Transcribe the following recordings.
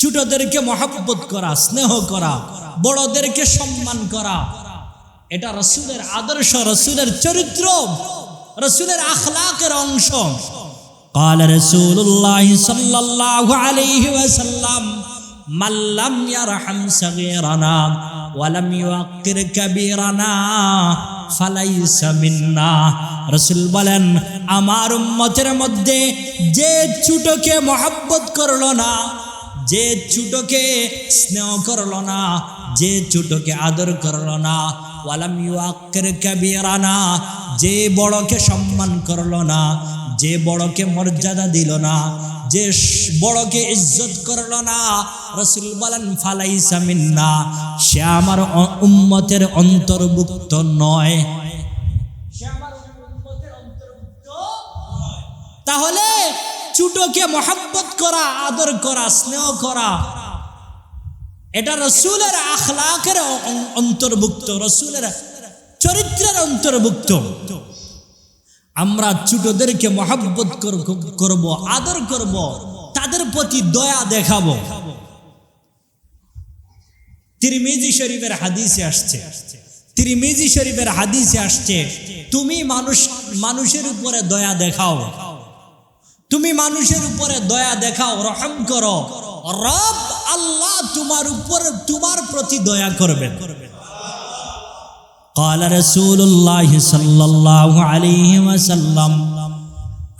ছোটদেরকে মহাব্বত করা স্নেহ করা বড়দেরকে সম্মান করা এটা রসুলের আদর্শ রসুলের চরিত্র রসুলের আখলাকের অংশ قال رسول الله صلى الله عليه وسلم من لم يرحم صغيرنا ولم يوقر كبيرنا فليس منا রসুল বলেন আমার উম্মতের মধ্যে যে ছোটকে মহাব্বত করলো না যে ছোটকে স্নেহ করল না যে ছোটকে আদর করল না ওয়ালাম ইউআক্কির কাবীরানা যে বড়কে সম্মান করল না যে বড়কে মর্যাদা দিল না যে বড়কে ইজ্জত করল না রসুল বলেন ফালাইসা মিন্না সে আমার অ- অন্তর্ভুক্ত নয় সে আমার উম্মতের অন্তর্ভুক্ত নয়। তাহলে ছোটকে মহাব্বত করা, আদর করা, স্নেহ করা। এটা রসুলের আখলাকের অন্তর্ভুক্ত, রসুলের চরিত্রের অন্তর্ভুক্ত। আমরা ছোটদেরকে মহাব্বত করব, আদর করব, তাদের প্রতি দয়া দেখাবো। তিরমিজি শরীফের হাদিসে আসছে। তিরমিজি শরীফের হাদিসে আসছে, তুমি মানুষ, মানুষের উপরে দয়া দেখাও। তুমি মানুষের উপরে দয়া দেখাও রহম করো রব আল্লাহ তোমার উপর তোমার প্রতি দয়া করবেন قال رسول الله صلى الله عليه وسلم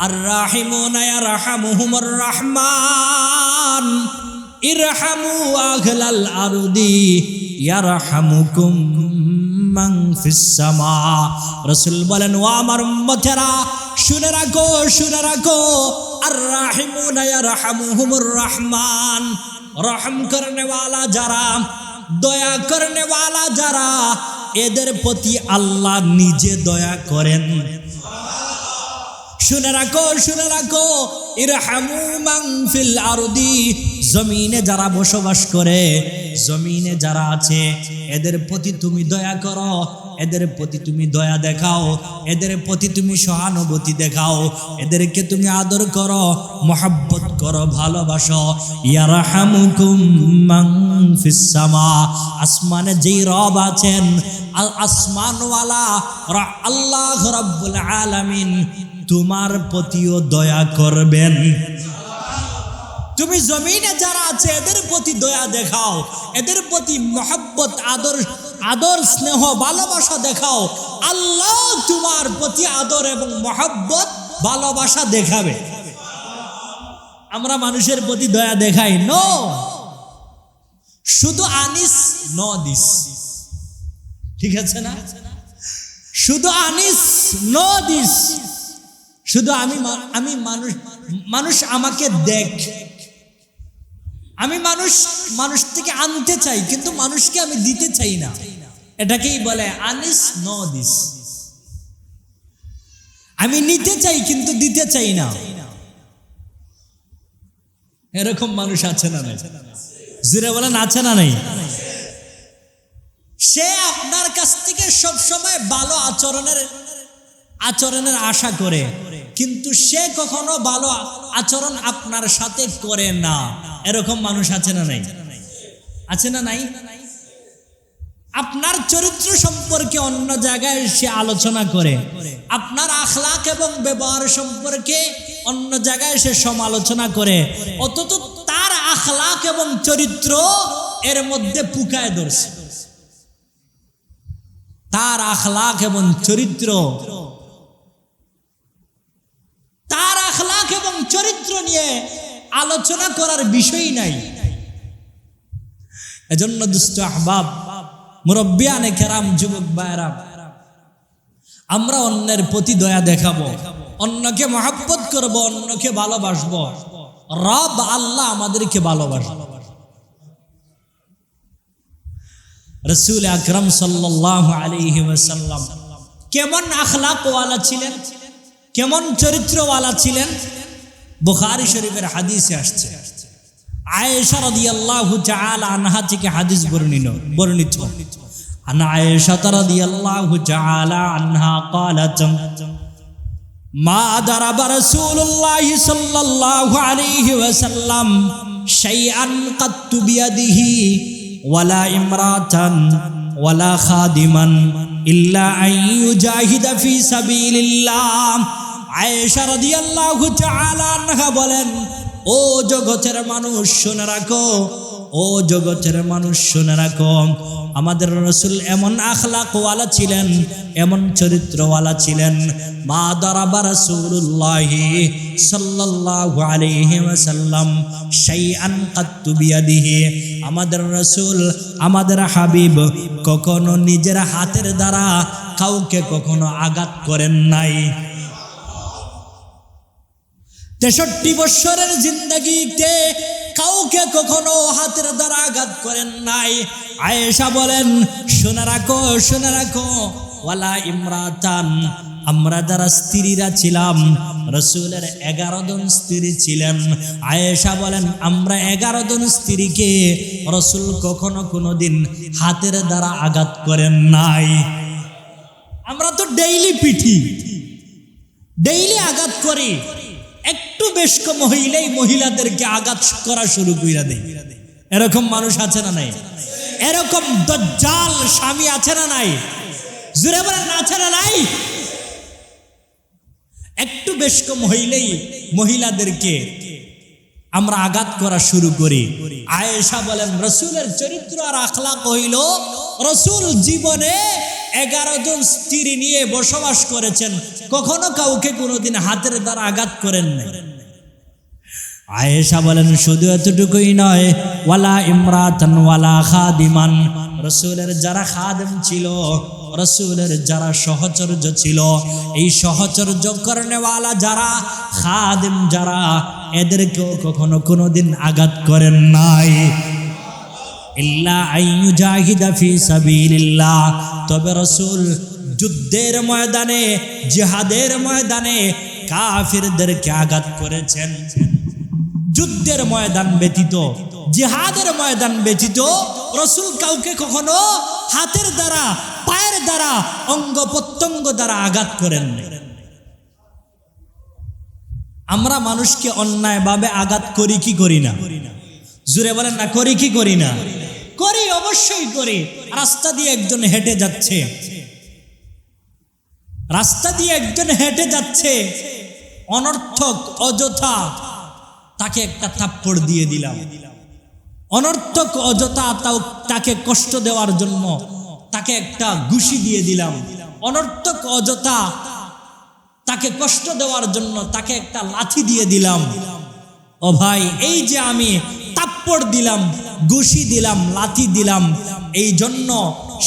الراحمون يرحمهم الرحمن ارحموا أهل الأرض يرحمكم من في السماء রসুল বলেন ও আমার উম্মতেরা শুনে রাখো শুনে রাখো আর রাহিমুনায়ারহামুহুমুর রহমান। রহম করনেওয়ালা যারা, দয়া করনেওয়ালা যারা, এদের প্রতি আল্লাহ নিজে দয়া করেন। শুনে রাখো শুনে রাখো ফিল আরদি, জমিনে যারা বসবাস করে, জমিনে যারা আছে, এদের প্রতি তুমি দয়া করো। এদের প্রতি তুমি দয়া দেখাও, এদের প্রতি তুমি সহানুভূতি দেখাও, এদেরকে তুমি আদর করো, মহাব্বত করো, ভালোবাসো। মান আসমানে যেই রব আছেন আসমানওয়ালা আল্লাহ রাব্বুল আলামিন তোমার প্রতিও দয়া করবেন। তুমি জমিনে যারা আছে, এদের প্রতি দয়া দেখাও, এদের প্রতি মহব্বত, আদর আদর, স্নেহ, ভালোবাসা দেখাও। আল্লাহ তোমার প্রতি আদর এবং মহব্বত, ভালোবাসা দেখাবে। আমরা মানুষের প্রতি দয়া দেখাই। নো শুধু আনিস ন দিস। ঠিক আছে না? শুধু আনিস ন দিস। শুধু আমি আমি মানুষ মানুষ আমাকে দেখ। আমি মানুষ মানুষ থেকে আনতে চাই, কিন্তু মানুষকে আমি দিতে চাই না। এটাকেই বলে আনিস ন আমি নিতে চাই, কিন্তু দিতে চাই না। এরকম মানুষ আছে না নাই? জুড়ে বলেন, আছে না নাই? সে আপনার কাছ থেকে সব সময় ভালো আচরণের আচরণের আশা করে, কিন্তু সে কখনো ভালো আচরণ আপনার সাথে করে না। এরকম মানুষ আছে না নাই? আছে না নাই? আপনার চরিত্র সম্পর্কে অন্য জায়গায় সে আলোচনা করে। আপনার আখলাক এবং ব্যবহার সম্পর্কে অন্য জায়গায় সে সমালোচনা করে। অথচ তার আখলাক এবং চরিত্র এর মধ্যে পুকায় ধরছে। তার আখলাক এবং চরিত্র। তার আখলাক এবং চরিত্র নিয়ে আলোচনা করার বিষয় নাই। এজন্য দুষ্ট আহবাব, মুরব্বিয়ানে কেরাম, যুবক বায়রাম আমরা অন্যের প্রতি দয়া দেখাবো, অন্যকে মহাব্বত করব, অন্যকে ভালোবাসবো। রব আল্লাহ আমাদেরকে ভালোবাসবো রসুল আকরম সাল্লাহ ওয়াসাল্লাম কেমন আখলাকওয়ালা ছিলেন? কেমন চরিত্রওয়ালা ছিলেন? বুখারী শরীফের হাদিসে আসছে আয়েশা রাদিয়াল্লাহু তাআলা আনহা থেকে হাদিস বর্ণিত বর্ণিত عن عائشة رضي الله تعالى عنها قالت ما ضرب رسول الله صلى الله عليه وسلم শাইআন কাত্তু বিয়াদিহি ওয়ালা ইমরাতান ওয়ালা খাদিমান ইল্লা আন ইউজাহিদা ফি সাবিলিল্লাহ আয়েশা রাদিয়াল্লাহু তাআলা আনহা বলেন, ও জগতের মানুষ, শুনে রাখো, ও জগতের মানুষ, শুনে রাখো। আমাদের রসুল এমন আখলাকওয়ালা ছিলেন, এমন চরিত্রওয়ালা ছিলেন। মা দারাবা রাসূলুল্লাহি সাল্লাল্লাহু আলাইহি ওয়াসাল্লাম শাইআন কাত্তু বিয়াদিহি। আমাদের রসুল, আমাদের হাবিব কখনো নিজের হাতের দ্বারা কাউকে কখনো আঘাত করেন নাই। তেষট্টি বৎসরের জিন্দগিতে কাউকে কখনো হাতের দ্বারা আঘাত করেন নাই। আয়েশা বলেন, শুনে রাখো শুনে রাখো। ওয়ালা ইমরাতান, আমরা যারা স্ত্রীরা ছিলাম, রসুলের এগারো জন স্ত্রী ছিলেন। আয়েশা বলেন, আমরা এগারো জন স্ত্রীকে রসুল কখনো কোনো দিন হাতের দ্বারা আঘাত করেন নাই। আমরা তো ডেইলি পিঠি, ডেইলি আঘাত করি। একটু বেশ কম হইলেই মহিলাদেরকে আঘাত করা শুরু কইরা দেয়। এরকম মানুষ আছে না নাই? এরকম দজ্জাল স্বামী আছে না নাই? জুড়ে বলেন, আছে না নাই? একটু বেশ কম হইলেই মহিলাদেরকে আমরা আঘাত করা শুরু করি। আয়েশা বলেন, রসুলের চরিত্র আর আখলাক হইল, রসুল জীবনে এগারো জন স্ত্রী নিয়ে বসবাস করেছেন। কখনো কাউকে কোনোদিন হাতের দ্বারা আঘাত করেন নাই। আয়েশা বলেন, শুধু এতটুকুই নয়, ওয়ালা ইমরাতান ওয়ালা খাদিমান। রসুলের যারা খাদেম ছিল, রসুলের যারা সহচর্য ছিল, এই সহচর্য করেনেওয়ালা যারা, খাদেম যারা, এদেরকেও কখনো কোনো দিন আঘাত করেন নাই। ইল্লা আইয়ুজাহিদা ফি সাবিলিল্লাহ। তবে রসুল যুদ্ধের ময়দানে, জিহাদের ময়দানে কাফিরদেরকে আঘাত করেছেন। যুদ্ধের ময়দান ব্যতীত, জিহাদের ময়দান ব্যতীত, রসুল কাউকে কখনো হাতের দ্বারা, পায়ের দ্বারা, অঙ্গ প্রত্যঙ্গ দ্বারা আঘাত করেন আমরা মানুষকে অন্যায়ভাবে আঘাত করি কি করি না? জুড়ে বলেন না, করি কি করি না? করি, অবশ্যই করি। রাস্তা দিয়ে একজন হেঁটে যাচ্ছে। রাস্তা দিয়ে একজন হেঁটে যাচ্ছে। অনর্থক, অযথা তাকে একটা থাপ্পড় দিয়ে দিলাম। অনর্থক অযথা তাও তাকে কষ্ট দেওয়ার জন্য তাকে একটা ঘুষি দিয়ে দিলাম। অনর্থক অযথা তাকে কষ্ট দেওয়ার জন্য তাকে একটা লাথি দিয়ে দিলাম। ও ভাই, এই যে আমি তাপ্পড় দিলাম, ঘুষি দিলাম, লাথি দিলাম, এই জন্য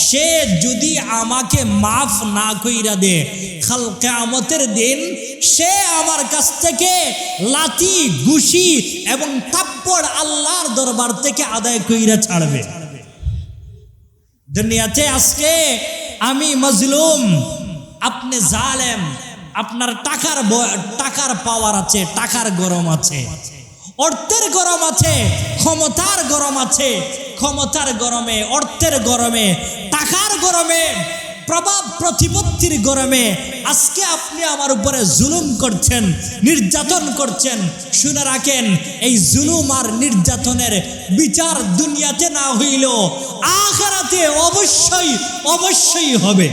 সে যদি আমাকে মাফ না কইরা দে, খাল কেয়ামতের দিন সে আমার কাছ থেকে লাথি ঘুষি এবং তাপ্পড় আল্লাহর দরবার থেকে আদায় কইরা ছাড়বে। দুনিয়াতে আজকে আমি মজলুম, আপনি জালেম, আপনার টাকার টাকার পাওয়ার আছে, টাকার গরম আছে। অর্থের গরম আছে, ক্ষমতার গরম আছে, ক্ষমতার গরমে, অর্থের গরমে, টাকার গরমে, প্রভাব প্রতিপত্তির গরমে আজকে আপনি আমার উপরে জুলুম করছেন, নির্যাতন করছেন। শুনে রাখেন, এই জুলুম আর নির্যাতনের বিচার দুনিয়াতে না হইলেও আখেরাতে অবশ্যই অবশ্যই হবে।